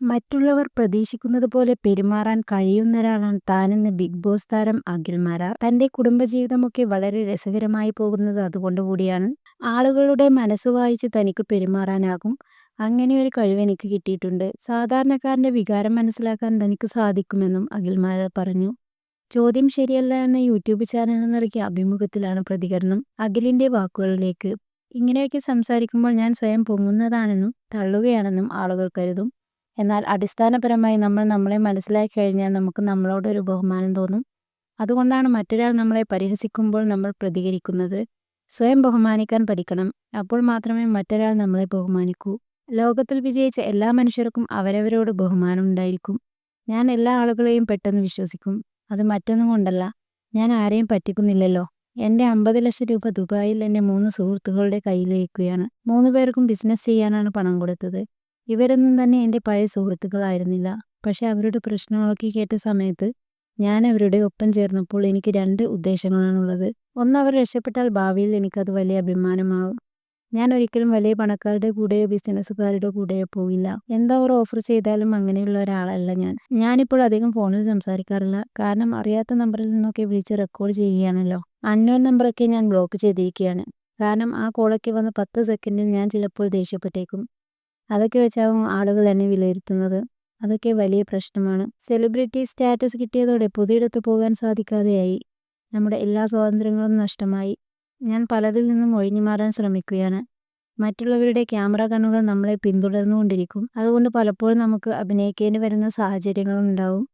മറ്റുള്ളവർ പ്രതീക്ഷിക്കുന്നത് പോലെ പെരുമാറാൻ കഴിയുന്നൊരാളാണ് താനെന്ന് ബിഗ് ബോസ് താരം അഖിൽ മാരാർ. തന്റെ കുടുംബജീവിതമൊക്കെ വളരെ രസകരമായി പോകുന്നത് അതുകൊണ്ട് കൂടിയാണ്. ആളുകളുടെ മനസ്സ് വായിച്ച് തനിക്ക് പെരുമാറാനാകും. അങ്ങനെ ഒരു കഴിവ് എനിക്ക് കിട്ടിയിട്ടുണ്ട്. സാധാരണക്കാരന്റെ വികാരം മനസ്സിലാക്കാൻ തനിക്ക് സാധിക്കുമെന്നും അഖിൽ മാരാർ പറഞ്ഞു. ചോദ്യം ശരിയല്ല എന്ന യൂട്യൂബ് ചാനലിന് നൽകിയ അഭിമുഖത്തിലാണ് പ്രതികരണം. അഖിലിന്റെ വാക്കുകളിലേക്ക്. ഇങ്ങനെയൊക്കെ സംസാരിക്കുമ്പോൾ ഞാൻ സ്വയം പൊങ്ങുന്നതാണെന്നും തള്ളുകയാണെന്നും ആളുകൾ കരുതും. എന്നാൽ അടിസ്ഥാനപരമായി നമ്മൾ നമ്മളെ മനസ്സിലാക്കി കഴിഞ്ഞാൽ നമുക്ക് നമ്മളോടൊരു ബഹുമാനം തോന്നും. അതുകൊണ്ടാണ് മറ്റൊരാൾ നമ്മളെ പരിഹസിക്കുമ്പോൾ നമ്മൾ പ്രതികരിക്കുന്നത്. സ്വയം ബഹുമാനിക്കാൻ പഠിക്കണം. അപ്പോൾ മാത്രമേ മറ്റൊരാൾ നമ്മളെ ബഹുമാനിക്കൂ. ലോകത്തിൽ വിജയിച്ച എല്ലാ മനുഷ്യർക്കും അവരവരോട് ബഹുമാനം ഉണ്ടായിരിക്കും. ഞാൻ എല്ലാ ആളുകളെയും പെട്ടെന്ന് വിശ്വസിക്കും. അത് മറ്റൊന്നും കൊണ്ടല്ല. ഞാൻ ആരെയും പറ്റിക്കുന്നില്ലല്ലോ. എന്റെ അമ്പത് ലക്ഷം രൂപ ദുബായിൽ എന്റെ മൂന്ന് സുഹൃത്തുക്കളുടെ കയ്യിലേക്കുകയാണ് മൂന്ന് പേർക്കും ബിസിനസ് ചെയ്യാനാണ് പണം കൊടുത്തത്. ഇവരൊന്നും തന്നെ എന്റെ പഴയ സുഹൃത്തുക്കളായിരുന്നില്ല. പക്ഷെ അവരുടെ പ്രശ്നങ്ങളൊക്കെ കേട്ട സമയത്ത് ഞാൻ അവരുടെ ഒപ്പം ചേർന്നപ്പോൾ എനിക്ക് രണ്ട് ഉദ്ദേശങ്ങളാണുള്ളത്. ഒന്ന് അവർ രക്ഷപ്പെട്ടാൽ ഭാവിയിൽ എനിക്കത് വലിയ അഭിമാനമാകും. ഞാൻ ഒരിക്കലും വലിയ പണക്കാരുടെ കൂടെയോ ബിസിനസ്സുകാരുടെ കൂടെയോ പോവില്ല. അവർ ഓഫർ ചെയ്താലും അങ്ങനെയുള്ള ഒരാളല്ല ഞാൻ. ഞാനിപ്പോൾ അധികം ഫോണിൽ സംസാരിക്കാറില്ല. കാരണം അറിയാത്ത നമ്പറിൽ നിന്നൊക്കെ വിളിച്ച് റെക്കോർഡ് ചെയ്യുകയാണല്ലോ. അൺനോൺ നമ്പറൊക്കെ ഞാൻ ബ്ലോക്ക് ചെയ്തിരിക്കുകയാണ്. കാരണം ആ കോളൊക്കെ വന്ന് പത്ത് സെക്കൻഡിൽ ഞാൻ ചിലപ്പോൾ ദേഷ്യപ്പെട്ടേക്കും. അതൊക്കെ വെച്ചാവും ആളുകൾ എന്നെ വിലയിരുത്തുന്നത്. അതൊക്കെ വലിയ പ്രശ്നമാണ്. സെലിബ്രിറ്റി സ്റ്റാറ്റസ് കിട്ടിയതോടെ പുതിയിടത്ത് പോകാൻ സാധിക്കാതെയായി. നമ്മുടെ എല്ലാ സ്വാതന്ത്ര്യങ്ങളും നഷ്ടമായി. ഞാൻ പലതിൽ നിന്നും ഒഴിഞ്ഞു മാറാൻ ശ്രമിക്കുകയാണ്. മറ്റുള്ളവരുടെ ക്യാമറ കണ്ണുകൾ നമ്മളെ പിന്തുടർന്നുകൊണ്ടിരിക്കും. അതുകൊണ്ട് പലപ്പോഴും നമുക്ക് അഭിനയിക്കേണ്ടി വരുന്ന സാഹചര്യങ്ങളും ഉണ്ടാവും.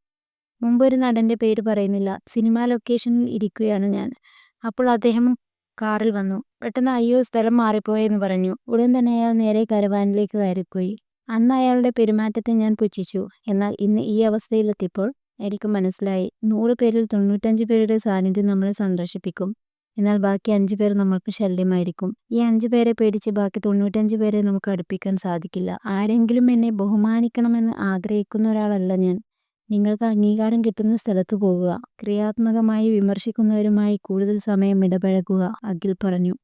മുമ്പ് ഒരു നടന്റെ പേര് പറയുന്നില്ല. സിനിമാ ലൊക്കേഷനിൽ ഇരിക്കുകയാണ് ഞാൻ. അപ്പോൾ അദ്ദേഹം കാറിൽ വന്നു. പെട്ടെന്ന് അയ്യോ സ്ഥലം മാറിപ്പോയെന്ന് പറഞ്ഞു. ഉടൻ തന്നെ അയാൾ നേരെ കരവാനിലേക്ക് കയറിപ്പോയി. അന്ന് അയാളുടെ പെരുമാറ്റത്തെ ഞാൻ പുച്ഛിച്ചു. എന്നാൽ ഇന്ന് ഈ അവസ്ഥയിലെത്തിയപ്പോൾ എനിക്ക് മനസ്സിലായി. നൂറ് പേരിൽ തൊണ്ണൂറ്റഞ്ച് പേരുടെ സാന്നിധ്യം നമ്മളെ സന്തോഷിപ്പിക്കും. എന്നാൽ ബാക്കി അഞ്ച് പേർ നമ്മൾക്ക് ശല്യമായിരിക്കും. ഈ അഞ്ച് പേരെ പേടിച്ച് ബാക്കി തൊണ്ണൂറ്റഞ്ച് പേരെ നമുക്ക് അടുപ്പിക്കാൻ സാധിക്കില്ല. ആരെങ്കിലും എന്നെ ബഹുമാനിക്കണമെന്ന് ആഗ്രഹിക്കുന്ന ഒരാളല്ല ഞാൻ. നിങ്ങൾക്ക് അംഗീകാരം കിട്ടുന്ന സ്ഥലത്ത് പോകുക. ക്രിയാത്മകമായി വിമർശിക്കുന്നവരുമായി കൂടുതൽ സമയം ഇടപഴകുക. അഖിൽ പറഞ്ഞു.